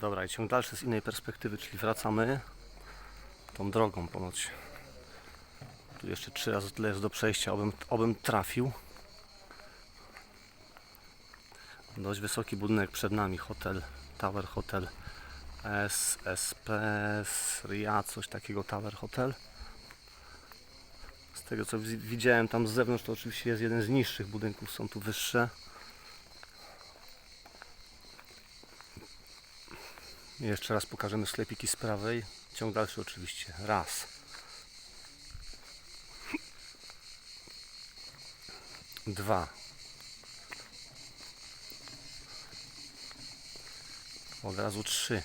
Dobra, i ciąg dalszy z innej perspektywy, czyli wracamy tą drogą ponoć. Tu jeszcze trzy razy tyle jest do przejścia, obym, obym trafił. Dość wysoki budynek przed nami, hotel, Tower Hotel SSP Ria, coś takiego Tower Hotel. Z tego co wi- widziałem tam z zewnątrz, to oczywiście jest jeden z niższych budynków, są tu wyższe. Jeszcze raz pokażemy sklepiki z prawej. Ciąg dalszy oczywiście. Raz. Dwa. Od razu trzy.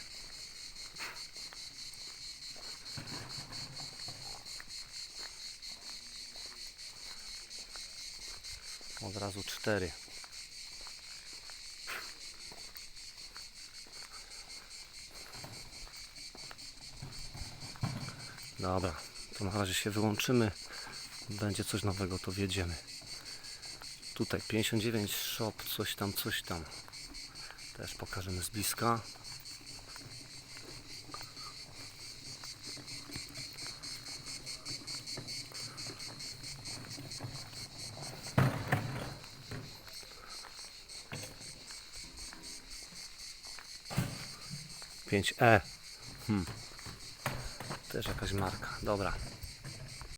Od razu cztery. Dobra, to na razie się wyłączymy. Będzie coś nowego, to wiedziemy. Tutaj 59 shop, coś tam, coś tam. Też pokażemy z bliska. Pięć E. Hmm. Też jakaś marka. Dobra.